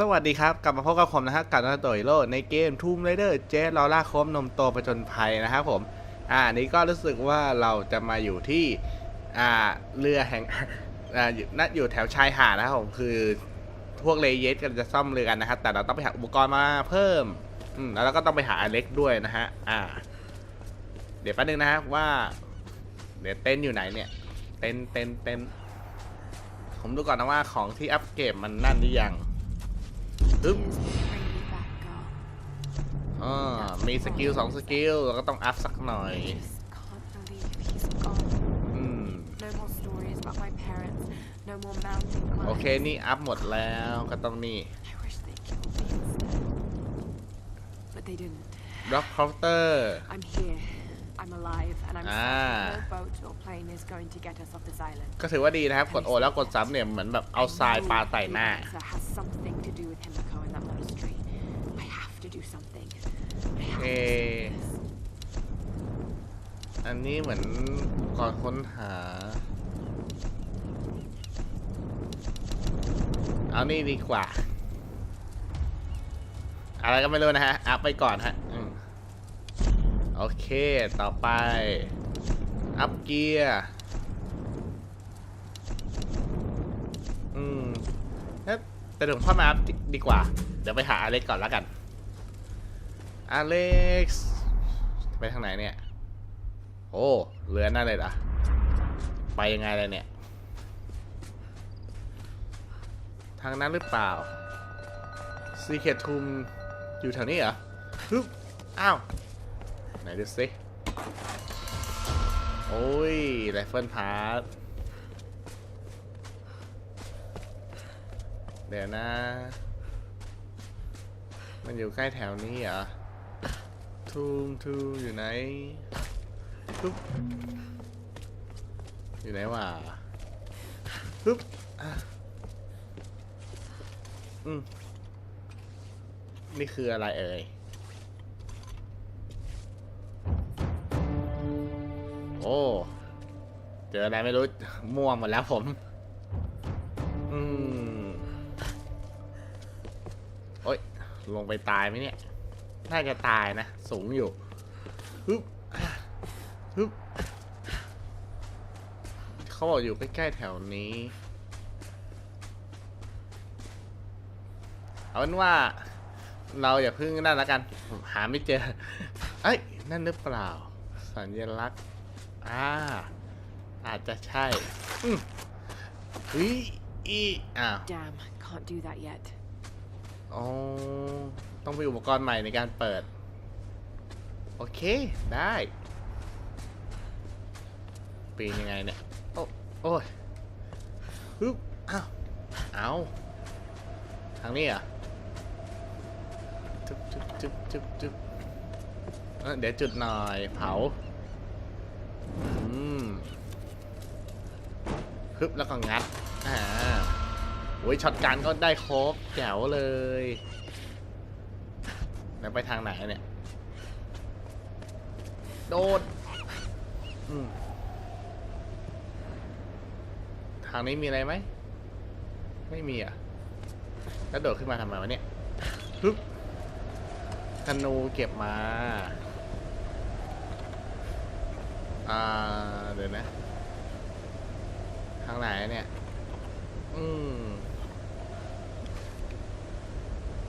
สวัสดีครับ กลับมาพบกับผมนะครับกับนาโตยโลในเกม Tomb Raider เจสลอล่าโคมนมโตประจนภัยนะครับผมอ่านี้ก็รู้สึกว่าเราจะมาอยู่ที่อ่าเรือแห่งอ่าอยู่น่าอยู่แถวชายหาดนะครับผมคือพวกเลเยสกันจะซ่อมเรือกันนะครับแต่เราต้องไปหาอุปกรณ์มาเพิ่มอืมแล้วเราก็ต้องไปหาอเล็กด้วยนะฮะอ่า เดี๋ยวแป๊บนึงนะครับว่า เดี๋ยวเต้นอยู่ไหนเนี่ย เต้นเต้นเต้นผมดูก่อนนะว่าของที่อัปเกรดมันนั่นหรือยัง อึ๊บ Bring me back, girl. อ่ามีสกิลสองสกิลเราก็ต้องอัพสักหน่อย I just can't believe he's gone. อืม No more stories about my parents. No more mountain climbs. โอเค นี่อัพหมดแล้วก็ต้องนี่ I wish they killed me instead. But they didn't. Rock Counter I'm here. I'm alive, and I'm Ah. certain no boat or plane is going to get us off this island. ก็ถือว่าดีนะครับ กดโอแล้วกดซ้ำเนี่ยเหมือนแบบเอาทรายปลาใส่หน้า I know the answer has something to do with Himiko and that monastery. I have to do something. I have to Eh. stop this. อันนี้เหมือนก่อนค้นหา เอานี่ดีกว่า อะไรก็ไม่รู้นะฮะอัพไปก่อนฮะอืม โอเค ต่อไป อัพเกียร์ อืมเอ๊ะแต่ถึงพ่อมาอัพดีดีกว่า เดี๋ยวไปหาอเล็กก่อนแล้วกัน อเล็กซ์ไปทางไหนเนี่ย โอ้เรือนั่นเลยเหรอ ไปยังไงเลยเนี่ย ทางนั้นหรือเปล่าซีเคทุมอยู่แถวนี้เหรอฮึบอ้าว ไหนดูสิ โอ้ยไรเฟิลพาร์ทเดี๋ยวนะ มันอยู่ใกล้แถวนี้เหรอ ทูมทูอยู่ไหนปึ๊บอยู่ไหนวะปึ๊บอืมนี่คืออะไรเอ่ย โอ้ เจออะไรไม่รู้ ม่วงหมดแล้วผม อืมโอ้ย ลงไปตายไหมเนี่ย น่าจะตายนะ สูงอยู่ปึ๊บฮึบเขาบอกอยู่ใกล้ๆแถวนี้ เอาเป็นว่าเราอย่าพึ่งนั่นล้วกัน หาไม่เจอ เอ้ย นั่นหรือเปล่า สัญลักษณ์ อ่า อาจจะใช่อืมอุ้ยอีอ้าว Damn, can't do that yet. อ๋อ ต้องมีอุปกรณ์ใหม่ในการเปิด โอเค ได้ ปีนยังไงเนี่ย โอ้โอ้ยฮึบอ้าวเอาทางนี้เหรอะจุ๊บจุ๊บจุ๊บจุ๊บจุ๊บเอ้อเดี๋ยวจุดหน่อย เผา อืมฮึบแล้วก็งัด อ่าโอ้ยช็อตการก็ได้ครบแจ๋วเลย แล้วไปทางไหนเนี่ย โดดทางนี้มีอะไรไหม ไม่มีอะ แล้วโดดขึ้นมาทำไมวะเนี่ยฮึบธนูเก็บมา อ่าเดี๋ยวนะ ทางไหนเนี่ย อืม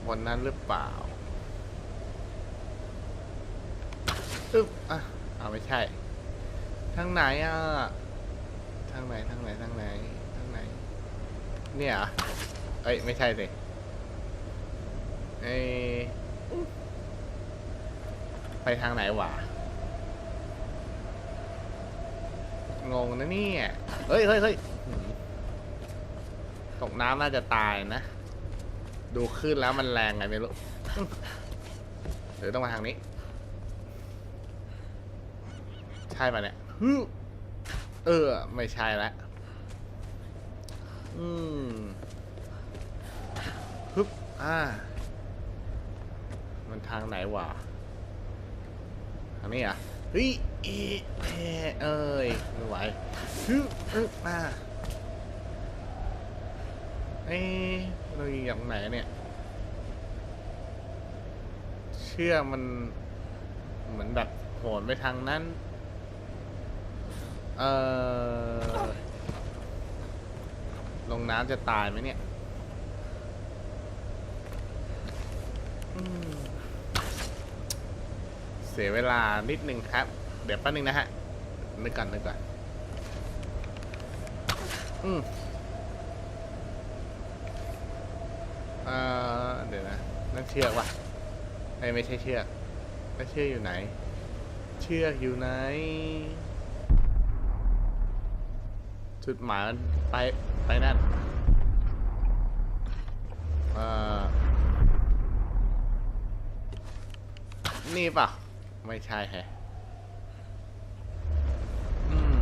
บนนั้นหรือเปล่าอึ๊บอะเอาไม่ใช่ ทางไหนอะ ทางไหนทางไหนทางไหนทางไหน เนี่ยเอเอ้ยไม่ใช่สิเอ้ยไปทางไหนวะ งงนะเนี่ยเฮ้ยเฮ้ยเฮ้ยหืมตกน้ำน่าจะตายนะ ดูขึ้นแล้วมันแรงไงไม่รู้อื้อหรือต้องมาทางนี้ ใช่ปะเนี่ยฮึเออ ไม่ใช่แล้วอืมฮึบอ่า มันทางไหนวะทางนี้อะเฮ้ยอีเอ้ยไม่ไหวฮึอึมาเอ้เราอยู่อย่างไหนเนี่ย เชื่อมันเหมือนแบบโหนไปทางนั้น เออลงน้ำจะตายไหมเนี่ย อืม สียเวลานิดนึงครับ เดี๋ยวแป๊บนึงนะฮะนึกก่อนนึกก่อนอืมเอ่อเดี๋ยวนะนั่นเชือกวะไอ้ไม่ใช่เชือกแล้วเชือกอยู่ไหน เชือกอยู่ไหน จุดหมายมันไป ไปนั่นเอ่อนี่ป่ะ ไม่ใช่แฮะอืม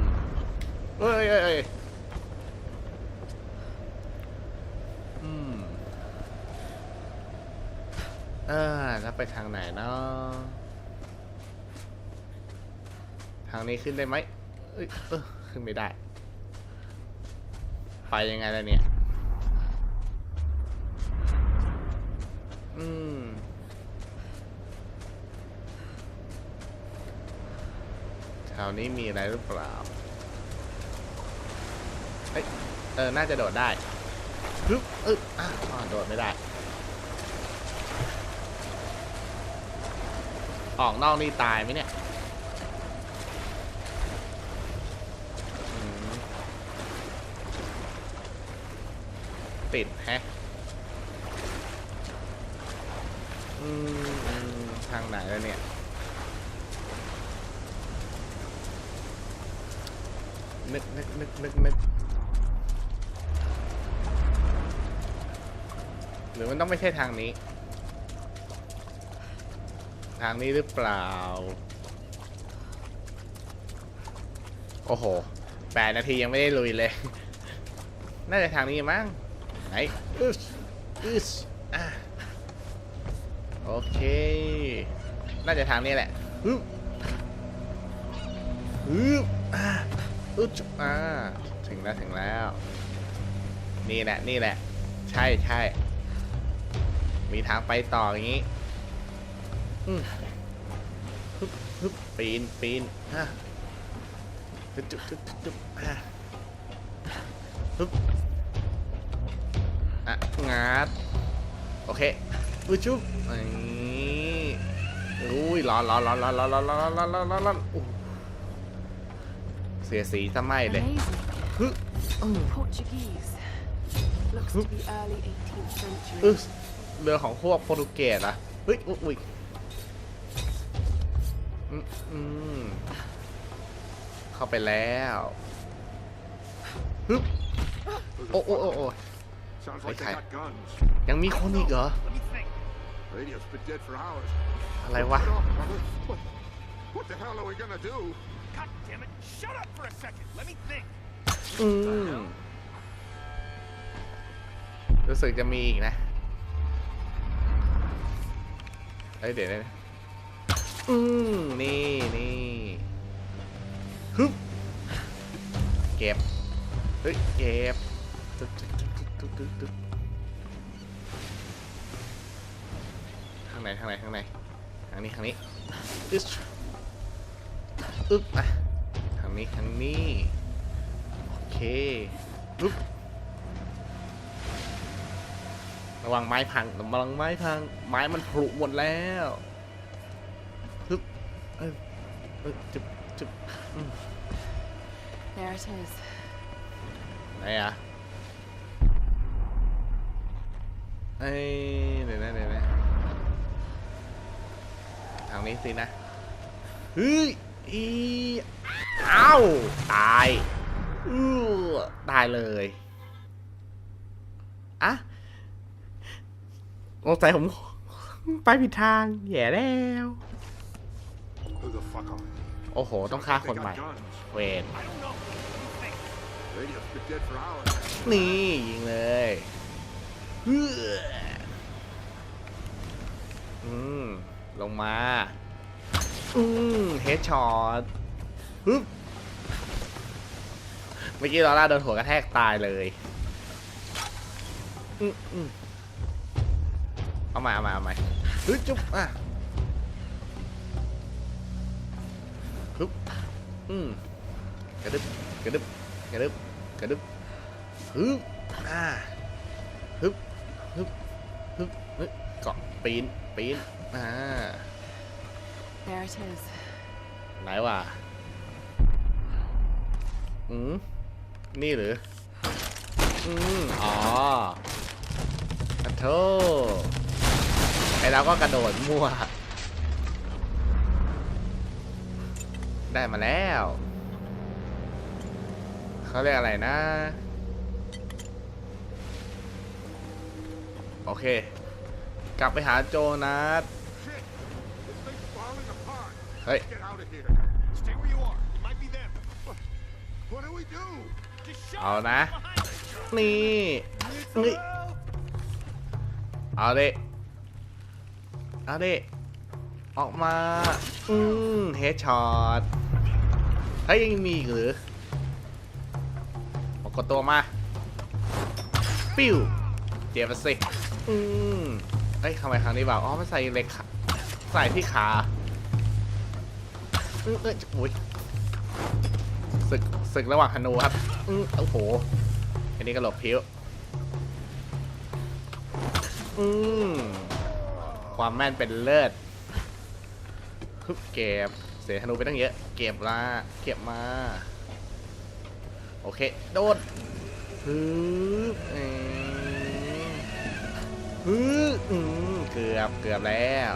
เอ้ยเอ้ยเอ้ยอืมเออแล้วไปทางไหนเนาะทางนี้ขึ้นได้ไหมเอ้ยเออขึ้นไม่ได้ ไปยังไงล่ะเนี่ย วนี้มีอะไรหรือเปล่าเอ้ยเออ น่าจะโดดได้ฮึบอึ๊บอะอ๋อโดดไม่ได้ ออกนอกนี่ตายไหมเนี่ยติดแฮะ นึกนึกนึกนึกนึกหรือมันต้องไม่ใช่ทางนี้ ทางนี้หรือเปล่า โอ้โหแปดนาทียังไม่ได้ลุยเลย น่าจะทางนี้มั้ง ไหนอึสอึสอะโอเค น่าจะทางนี้แหละฮึบฮึบ อะอึดอ่าถึงแล้วถึงแล้ว นี่แหละนี่แหละ ใช่ใช่มีทางไปต่ออย่างนี้อืมฮึบฮึบปีนปีนฮะจุ๊บจุ๊บจุ๊บจุ๊บฮะฮึบอะงัดโอเคอุ้ยจุ๊บนี่อุ้ยร้อนร้อนร้อนร้อนร้อนร้อนร้อนร้อนร้อนร้อนร้อนอู้ เสียสีซะไม่เลย Amazing. ฮึอืม Portuguese. Looks to be early 18th century. อึ๊สเรือของพวกโปรตุเกสอะเฮ้ยอุ๊ยอุ้ยอืมอืมเข้าไปแล้วฮึบ Those โอ้ are โอ้โอ้โอ้ Sounds like they Okay. got guns. ยังมีคนอีกเหรอ Let me think. Radio's been dead for hours. อะไรวะ God damn it! Shut up for a second. Let me think. อืมรู้สึกจะมีอีกนะไอ้ยเดี๋ยวนะอืมนี่นี่ฮึบเก็บเฮ้ยเก็บตึ๊กตึ๊กตึ๊กตึ๊กตึ๊กตึ๊กทางไหนทางไหนทางไหนทางนี้ทางนี้ อึ๊บอึ๊บอะทางนี้ทางนี้โอเคปึ๊บระวังไม้พังระวังไม้พังไม้มันผลุหมดแล้วปึ๊บเอ้ยเอ้ยจุบจุบ There it is. ไหนอะเอ้ยเดี๋ยวนะเดี๋ยวนะทางนี้สินะเฮ้ย อีเอ้าตายอือตายเลยอะสงใจผม ไปผิดทางแย่แล้ว โอ้โห ต้องฆ่าคนใหม่ เวนนี่ ยิงเลยอืมลงมา อืมเฮดช็อตฮึบเมื่อกี้ลอร่าโดนหัวกระแทกตายเลยอืมอืมเอาใหม่เอาใหม่เอาใหม่ฮึบจุ๊บอะฮึบอืมกระดึบกระดึบกระดึบกระดึบฮึบอ่าฮึบฮึบฮึบเกาะปีนปีนอ่า There it is. ไหนวะอืมนี่หรือ อืมอ๋อขอโทษไอเราก็กระโดดมั่ว ได้มาแล้ว เขาเรียกอะไรนะ โอเค กลับไปหาโจนัส do? Just shut เอา up นะ behind me. นี่นี่เอาดิเอาดิออกมา อืมเฮดช็อตเฮ้ยยังมีอีกหรือมากดตัวมา ปิ้วเดี๋ยวมาสิ อืมเฮ้ยทำไมครั้งนี้แบบอ๋อมันใส่เหล็กขาใส่ที่ขา อืมเอ้ยโอ้ยศึกศึกระหว่างธนูครับอืมโอ้โห อันนี้ก็หลบพิ้วอืมความแม่นเป็นเลิศฮึบเก็บเสียธนูไปตั้งเยอะ เก็บละเก็บมา โอเค โดดฮึบเอ้ยฮึบอืมเกือบเกือบแล้ว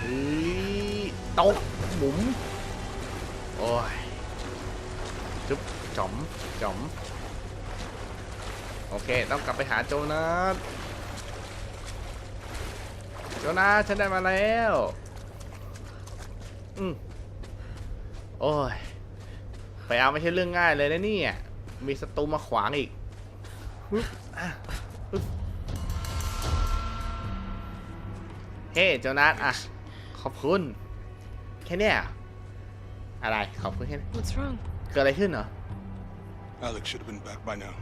ฮึยตกหมุม โอ้ยจุ๊บจ๋อมจ๋อมโอเค ต้องกลับไปหาโจนัสโจนัสฉันได้มาแล้ว อืมโอ้ย ไปเอาไม่ใช่เรื่องง่ายเลยนะเนี่ย มีศัตรูมาขวางอีกฮึบอะฮึบเฮ้ โจนัสอะ ขอบคุณ แค่เนี้ย อะไรขอบคุณแค่นี้ What's wrong? เกิดอะไรขึ้นเหรอ Alex should have been back by now.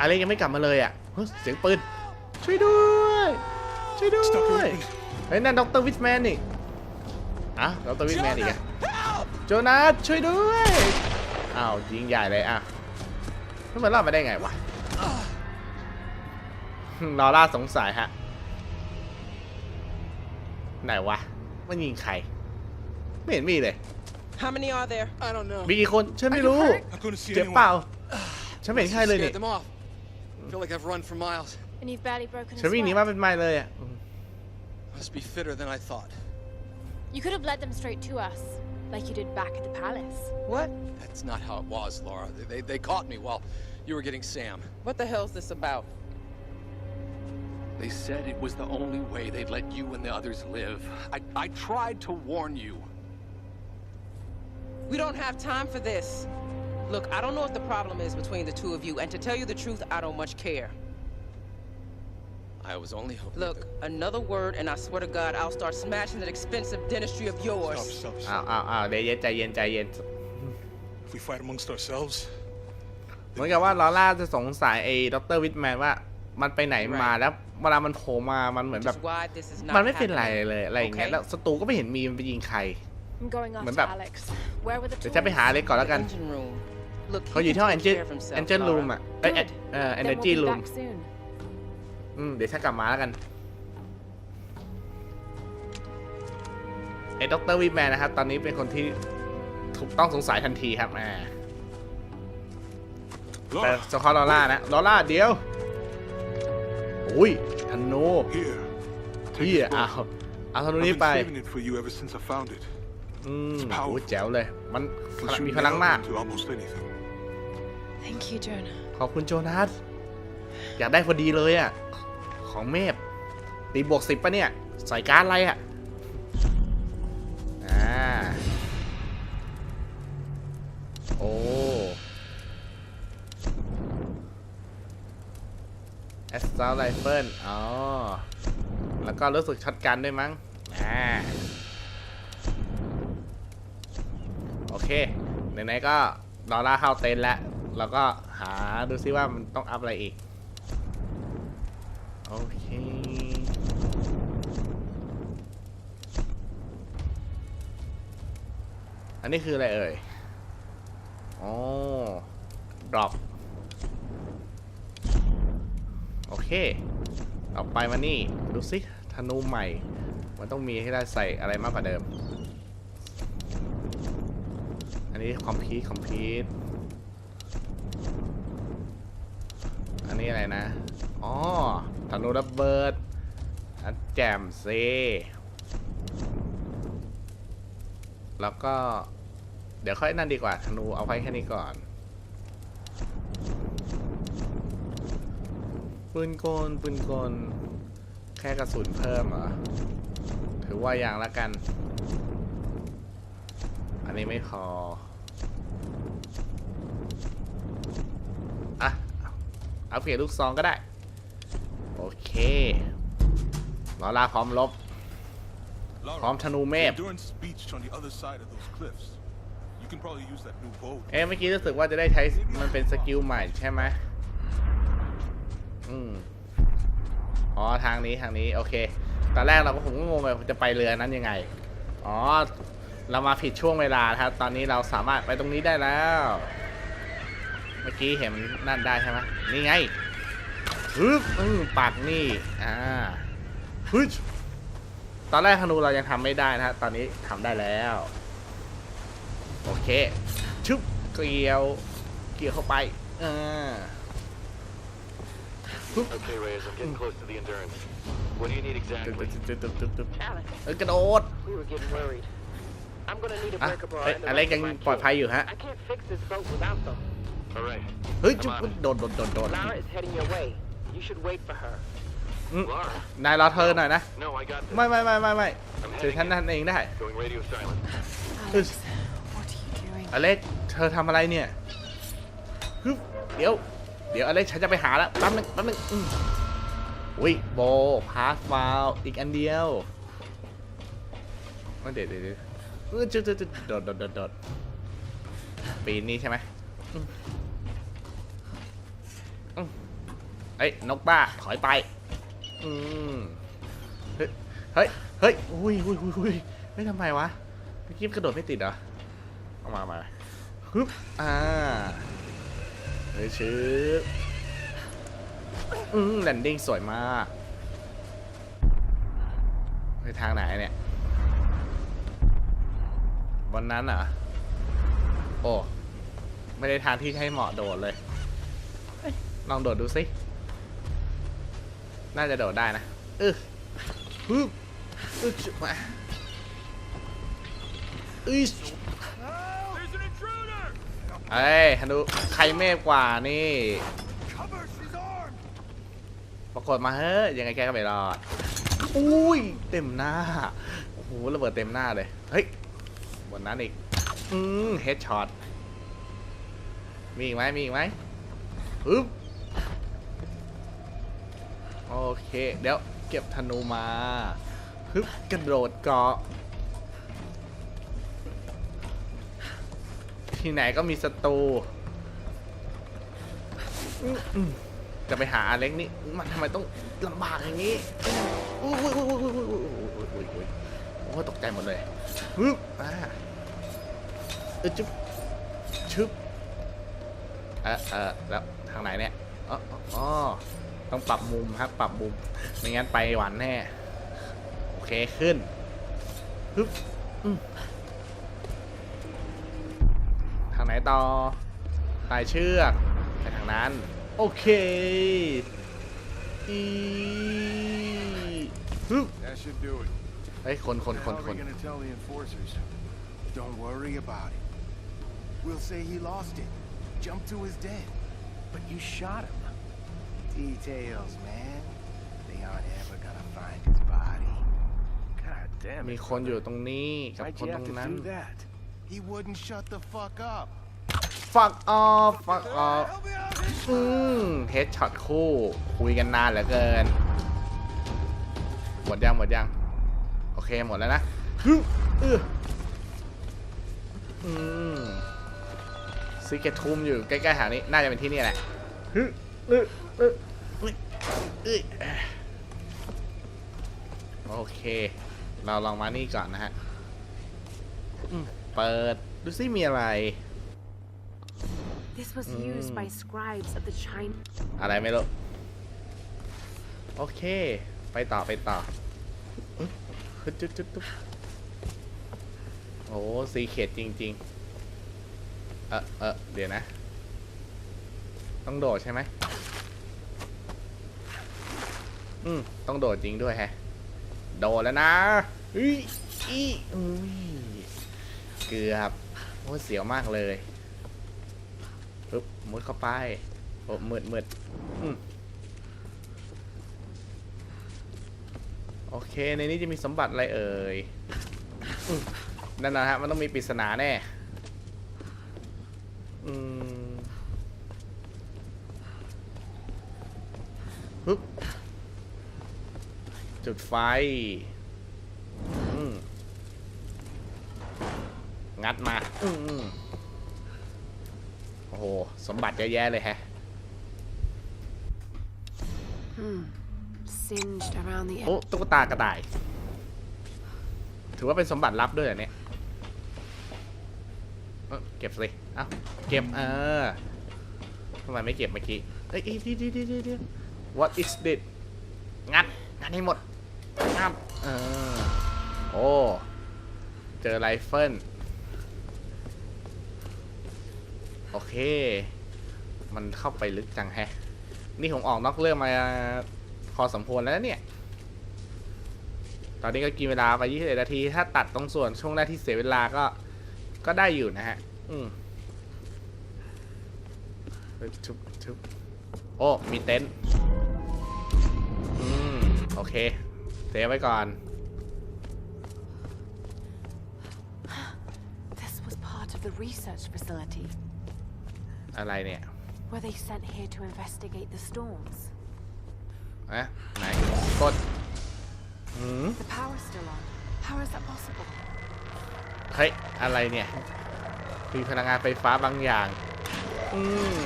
อะไรยังไม่กลับมาเลยอะเฮ้ยเสียงปืน ช่วยด้วย ช่วยด้ Stop วย your weapons. เฮ้ยนั่นด็อกเตอร์วิทแมนนี่อะด็อกเตอร์วิทแมนอีกอะโจนัสช่วยด้วยอ้าวยิงใหญ่เลยอะแล้วมันรอดมาได้ไงวะลอร่าสงสัยฮะ ไหนวะ มันยิงใคร ไม่เห็นมีเลย How many are there? I don't know. มีกี่คนฉันไม่รู้ I couldn't see เจ็บ anyone. เปล่า ฉันไม่เห็นใครเลย Scared นี่ them off. Feel like I've run for miles. And you've barely broken a ฉันวิ่งหนี sweat. มาเป็นไมล์เลยอ่ะ Must be fitter than I thought. You could have led them straight to us, like you did back at the palace. What? That's not how it was, Laura. They, they, they caught me while you were getting Sam. What the hell's this about? They said it was the only way they'd let you and the others live. I, I tried to warn you. We don't have time for this. Look, I don't know what the problem is between the two of you, and to tell you the truth, I don't much care. I was only hoping. Look, another word, and I swear to God, I'll start smashing that expensive dentistry of Stop, yours. stop, อ้าว stop. อ้าวอ้าวเดี๋ยวเย็นใจเย็นใจเย็น If we fight amongst ourselves, เหมือนกับว่าลอร่าจะสงสัยไอ้ด็อกเตอร์วิทแมนว่า มันไปไหนมาแล้วเวลามันโผล่มา มันเหมือน Which แบบ is why this is มัน not ไม่เป็นไร happening. เลยอะไรอย่างเงี้ย Okay. แล้วศัตรูก็ไม่เห็นมีมันไปยิงใคร I'm going Mình after bảo- Alex. Where were the เดี๋ยว tools? ฉันไปหาเล็กก่อนแล้วกัน Engine room. Look, เขา he อยู่ can ที่ห้อง take Angel care of himself, Angel Room Laura. อะเอ้ย Good. เอ่อ Then we'll Energy be Room back soon. อืม เดี๋ยวฉันกลับมาแล้วกันไอ้ด็อกเตอร์วิทแมนนะครับ ตอนนี้เป็นคนที่ถูกต้องสงสัยทันทีครับอ่าแต่ Laura, เฉพาะลอร่านะลอร่าเดี๋ยวอุ้ยธนู here. พี่ Take this เอา book. เอาธนู I've นี้ been ไป saving it for you ever since I found it. อืม It's โอ้ powerful. แจ๋วเลย มัน Can shoot มี me พลัง out มาก into almost anything. Thank you, Jonah. ขอบคุณโจนัสอยากได้พอดีเลยอะ ของเมฟตีบวกสิบปะเนี่ย ใส่การดอะไรอะ อ่า โอ้แอสซาไรเฟิลอ๋อ แล้วก็รู้สึกช็อตกันด้วยมั้ง อ่า โอ เคไหนๆก็ลอร่าเข้าเต็นท์แล้วเราก็หาดูซิว่ามันต้องอัพอะไรอีก โอเค อันนี้คืออะไรเอ่ยอ๋อ drop โอเคต่อไปมานี่ ดูสิธนูใหม่ มันต้องมีให้ได้ใส่อะไรมากกว่าเดิม นนี้คอมพิวคอมพิวอันนี้อะไรนะ อ๋อธนูระเบิด อันแจมเซ แล้วก็ เดี๋ยวค่อยนั่นดีกว่าธนูเอาไว้แค่นี้ก่อนปืนกลปืนกลแค่กระสุนเพิ่มเหรอ ถือว่าอย่างละกัน อันนี้ไม่พอ อะ เอาเปลี่ยนลูกซองก็ได้ โอเคลอลาพร้อมลบ Lara, พร้อมธนูเมฆ the endurance beach on the other side of those cliffs. You can probably use that new bow. เอ๊ะเมื่อกี้รู้สึกว่าจะได้ใช้มันเป็นสกิลใหม่ใช่ไหมอืมอ๋อทางนี้ทางนี้โอเค ตอนแรกเราก็ผมก็งงไปจะไปเรือนั้นยังไง อ๋อ เรามาผิดช่วงเวลาครับ ตอนนี้เราสามารถไปตรงนี้ได้แล้ว เมื่อกี้เห็นนั่นได้ใช่ไหมนี่ไงฮึบอืมปากนี่ อ่าฮึบตอนแรกธนูเรายังทำไม่ได้นะฮะ ตอนนี้ทำได้แล้ว โอเค ชึบ เกลียว เกลียวเข้าไป อ่า Okay, Reyes, I'm getting close to the endurance. What do you need ตึ๊บ exactly? ตึ๊บตึ๊บตึ๊บตึ๊บ Alex, เอ้ยกระโดด we were getting worried. I'm gonna need a อะ breaker bar เอ้ย and the อเล็ก rest ยั of ง my ปลอด kit. ภัยอยู่ฮะ I can't fix this boat without them. All right. เฮ้ยจุ๊บ I'm on it. โดดโดดโดดโดด Lara is heading your way. You should wait for her. อืม Lara? นายรอเธอหน่อยนะ No, I got this. ไม่ไม่ไม่ไม่ไม่เดี๋ยวฉันนั่นเองได้ Going radio silent. Alex, what are you doing? อเล็กเธอทำอะไรเนี่ยฮึบเดี๋ยว เดี๋ยวอเล็กฉันจะไปหาแล้วแป๊บนึงแป๊บนึงอืมอุ้ยโบพาสฟาวอีกอันเดียวเดี๋ยวเดี๋ยวเดี๋ยวเออจุดจุดจุดโดดโดดโดดโดดปีนนี้ใช่ไหมอืมอืม เอ้ยนกบ้าถอยไป อืมเฮ้ย เฮ้ย เฮ้ยอุ้ยอุ้ยอุ้ยอุ้ยเฮ้ยทำไมวะเมื่อกี้กระโดดไม่ติดเหรอ เอามามาฮึบอ่า เฮ้ยชืบอืมแลนดิ้งสวยมากไปทางไหนเนี่ยบนนั้นเหรอ โอ้ ไม่ได้ทางที่ให้เหมาะโดดเลย ลองโดดดูสิ น่าจะโดดได้นะเออฮึบอึ๊บมาอึ๊บเฮ้ยฮันดูใครเมฆกว่านี่ปรากฏมาเฮ้ยยังไงแกก็ไม่รอดอุ้ยเต็มหน้าโอ้โหระเบิดเต็มหน้าเลยเฮ้ยบนนั้นอีกอืมเฮดช็อตมีอีกไหมมีอีกไหมฮึบ โอเค เดี๋ยวเก็บธนูมาฮึบกระโดดเกาะ ที่ไหนก็มีศัตรูจะไปหาอเล็กนี่ มันทำไมต้องลำบากอย่างนี้โอ้โหตกใจหมดเลยฮึบอ่าเอจุ๊บชึบเออเออแล้วทางไหนเนี่ย อ๋อ ต้องปรับมุมครับปรับมุมไม่งั้นไปหวานแน่โอเคขึ้นฮึบอืมทางไหนต่อไต่เชือกไปทางนั้น โอเคอีฮึบ That should do it. เฮ้ยคนคนคน How ค are น we gonna tell the enforcers? Don't worry about it. We'll say he lost it, jumped to his death. But you shot him. Details, man. They aren't ever gonna find his body. God damn มี it. คนอยู่ตรงนี้กับ Why'd คน you ตร have ง to นั้น do that? He wouldn't shut the fuck up. fuck off fuck off อืมเฮดช็อตคู่ คุยกันนานเหลือเกิน หมดยัง หมดยัง โอเค หมดแล้วนะฮึบเอออืมซีเกตทูมอยู่ใกล้ๆแถวนี้ น่าจะเป็นที่นี่แหละฮึ บเออเออเอ้ยเอ้ยโอเค เราลองมานี่ก่อนนะฮะอืมเปิด ดูซิมีอะไร This was used by scribes of the China. อะไรไม่รู้ โอเค ไปต่อไปต่ออึ๊บฮึดจุดจุดจุดโอ้สีเขตจริง ๆ เออเออเดี๋ยวนะ ต้องโดดใช่ไหมอืมต้องโดดจริงด้วยแฮะ โดดแล้วนะอุ้ยอีอุ้ยเกือบโอ้เสียวมากเลยปึ๊บมุดเข้าไปโอ้มืดมืดอืมโอเค ในนี้จะมีสมบัติอะไรเอ่ยอนั่นนะฮะ มันต้องมีปริศนาแน่ อืมปึ๊บ จุดไฟอืมงัดมาอืมโอ้โห สมบัติเยอะแยะเลยแฮะ Hmm. Singed around the โอ้ edge. ตุ๊กตากระต่าย ถือว่าเป็นสมบัติลับด้วยเหรอเนี่ยเอ้าเก็บสิเอ้าเก็บ เออทำไมไม่เก็บเมื่อกี้ เอ้ยเอ้ยเดี๋ยวเดี๋ยวเดี๋ยวเดี๋ยว what is this งัด งัดให้หมดงับเออ โอ้ เจอไรเฟิล โอเค มันเข้าไปลึกจังแฮะ นี่ผมออกนอกเรื่องมาพอสมควรแล้วเนี่ย ตอนนี้ก็กินเวลาไป21นาที ถ้าตัดตรงส่วนช่วงแรกที่เสียเวลาก็ ก็ได้อยู่นะฮะ อืมชุบชุบโอ้ มีเต็นท์ โอเคเซฟไว้ก่อน This was part of the research facility. อะไรเนี่ย Were they sent here to investigate the storms? อะไหนกดอืม The power's still on. How is that possible? เฮ้ย อะไรเนี่ย มีพลังงานไฟฟ้าบางอย่าง อืม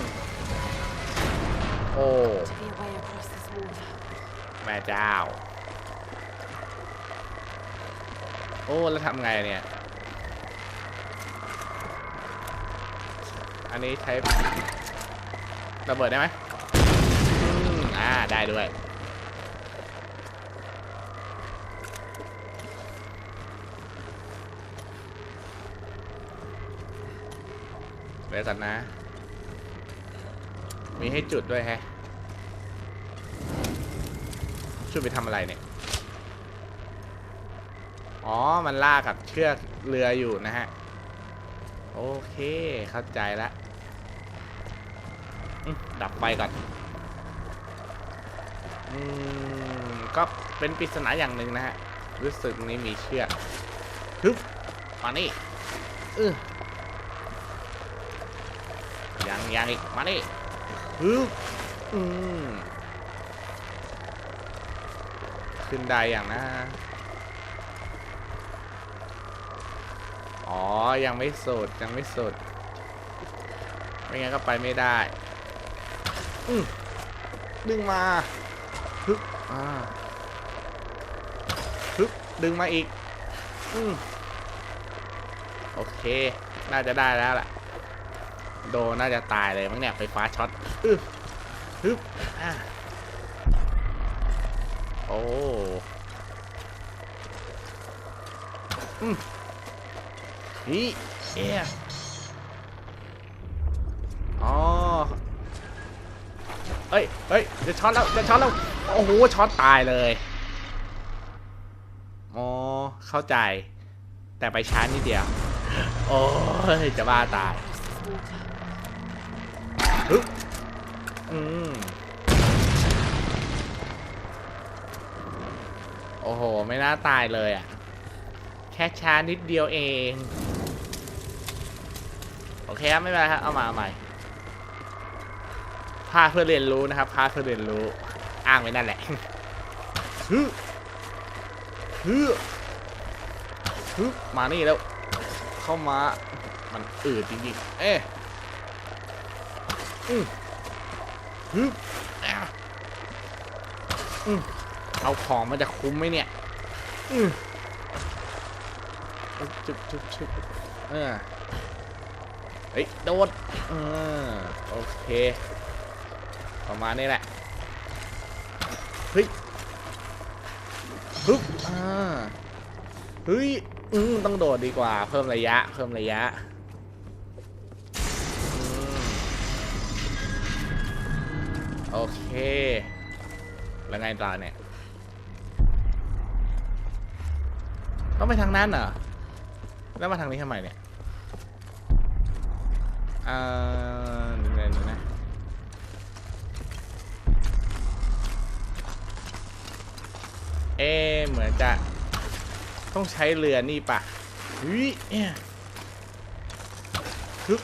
โอ้ To be away across this water. แม่เจ้า โอ้ แล้วทำไงเนี่ย อันนี้ใช้ระเบิดได้ไหมอืมอ่า ได้ด้วย เดี๋ยวก่นนะ มีให้จุดด้วยแฮะ ช่วยไปทำอะไรเนี่ย อ๋อ มันลากกับเชือกเรืออยู่นะฮะ โอเค เข้าใจละดับไฟก่อน อืม ก็เป็นปริศนาอย่างหนึ่งนะฮะ รู้สึกนี้มีเชือกฮึบมานี่เออยังยังอีก มานี่ฮึบอืม ขึ้นได้อย่างนะ อ๋อ ยังไม่สุดยังไม่สุด ไม่งั้นก็ไปไม่ได้ อืดึงมาฮึบอ่าฮึบดึงมาอีก อืโอเค น่าจะได้แล้วล่ะ โดน่าจะตายเลยมั้งเนี่ยไฟฟ้าช็อตอฮึบอ่า อ้อืมนี่เอ๊ะอ๋อเอ้ยเฮ้ยจะช็อตแล้วจะช็อตแล้ว โอ้โห ช็อตตายเลย อ๋อ เข้าใจ แต่ไปช้านิดเดียว โอ้ย จะบ้าตายฮึอืม โอ้โห ไม่น่าตายเลยอะ แค่ช้านิดเดียวเอง โอเคครับ ไม่เป็นไรครับ เอามาเอาใหม่พาเพื่อเรียนรู้นะครับพาเพื่อเรียนรู้ อ้างไว้นั่นแหละฮึฮึฮึมานี่แล้ว เข้ามา มันอืดจริงๆ เอ๊ะอืมฮึอะอืม เอาของมันจะคุ้มไหมเนี่ยอืมจุบจุบจุบเออเฮ้ยโดดเออโอเค ประมาณนี้แหละ เฮ้ยฮึบอ่าเฮ้ยอืมต้องโดดดีกว่า เพิ่มระยะ เพิ่มระยะโอเค แล้วไงต่อเนี่ย ต้องไปทางนั้นเหรอ แล้วมาทางนี้ทำไมเนี่ยเอ่อหนึ่งนะหนึ่งนะเอเหมือนจะต้องใช้เรือนี่ปะเฮ้ยเนี่ยฮึ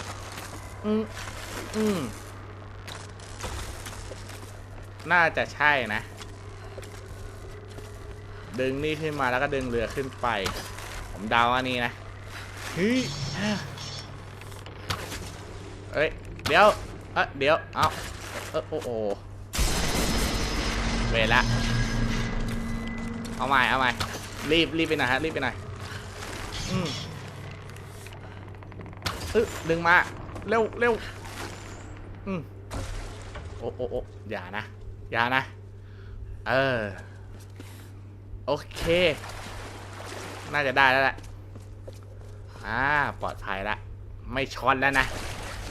อืมอืมน่าจะใช่นะ ดึงนี่ขึ้นมาแล้วก็ดึงเรือขึ้นไป ผมเดาว่านี่นะเฮ้ยเอ้ยเดี๋ยวเอะเดี๋ยวเอาเออโอ้โหเวละ เอาใหม่เอาใหม่รีบรีบไปหน่อยฮะรีบไปหน่อยอืมอึดึงมา เร็วเร็วอืมโอ้โอ้โอ้อย่านะ อย่านะ เออ โอเค น่าจะได้แล้วแหละอ่าปลอดภัยละ ไม่ช็อตแล้วนะ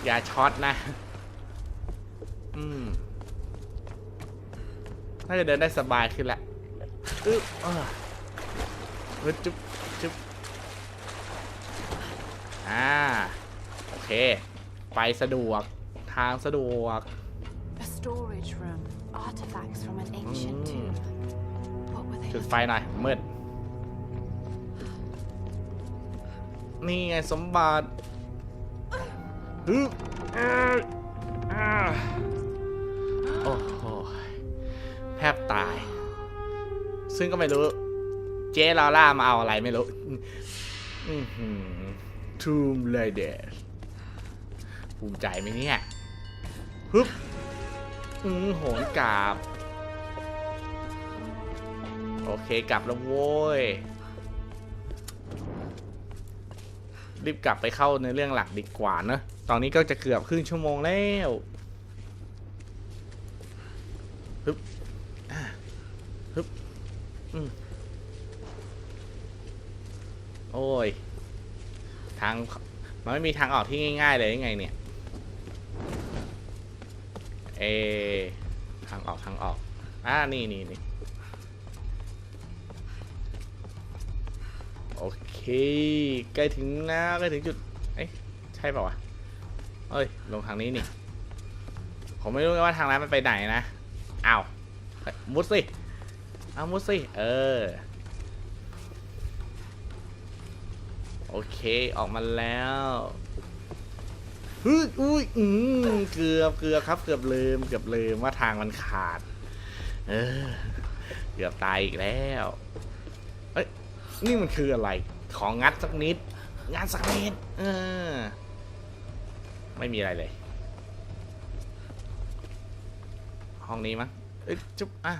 อย่าช็อตนะ อืม น่าจะเดินได้สบายขึ้นละอึ๊บเออเฮ้ยจุ๊บจุ๊บอ่า โอเค ไปสะดวก ทางสะดวก A storage room. Artifacts from an ancient Mm. tomb. จุดไฟหน่อยมืด นี่ไงสมบัติฮึโอ้โหแทบตาย ซึ่งก็ไม่รู้ เจ๊ลาล่ามาเอาอะไรไม่รู้ทูมเลยเดสภูมิใจไหมเนี่ยฮึบอือโหนกาบ โอเคกลับแล้วโว้ย รีบกลับไปเข้าในเรื่องหลักดีกว่าเนอะตอนนี้ก็จะเกือบครึ่งชั่วโมงแล้วฮึบฮึบอืมโอ้ย ทาง มันไม่มีทางออกที่ง่าย ๆ เลยยังไงเนี่ย เอ ทางออกทางออก อ่า นี่นี่นี่ โอเค ใกล้ถึงแล้วใกล้ถึงจุด เอ้ยใช่เปล่าวะเอ้ย ลงทางนี้นี่ ผมไม่รู้ว่าทางนั้นมันไปไหนนะอ้าวมุดสิเอามุดสิ เออ โอเค ออกมาแล้วฮึอุ้ยอืมเกือบเกือบครับ เกือบลืม เกือบลืมว่าทางมันขาด เออ เกือบตายอีกแล้ว นี่มันคืออะไร ของงัดสักนิด งานสักนิดเออไม่มีอะไรเลย ห้องนี้มั้งเอ้ยจุ๊บอะ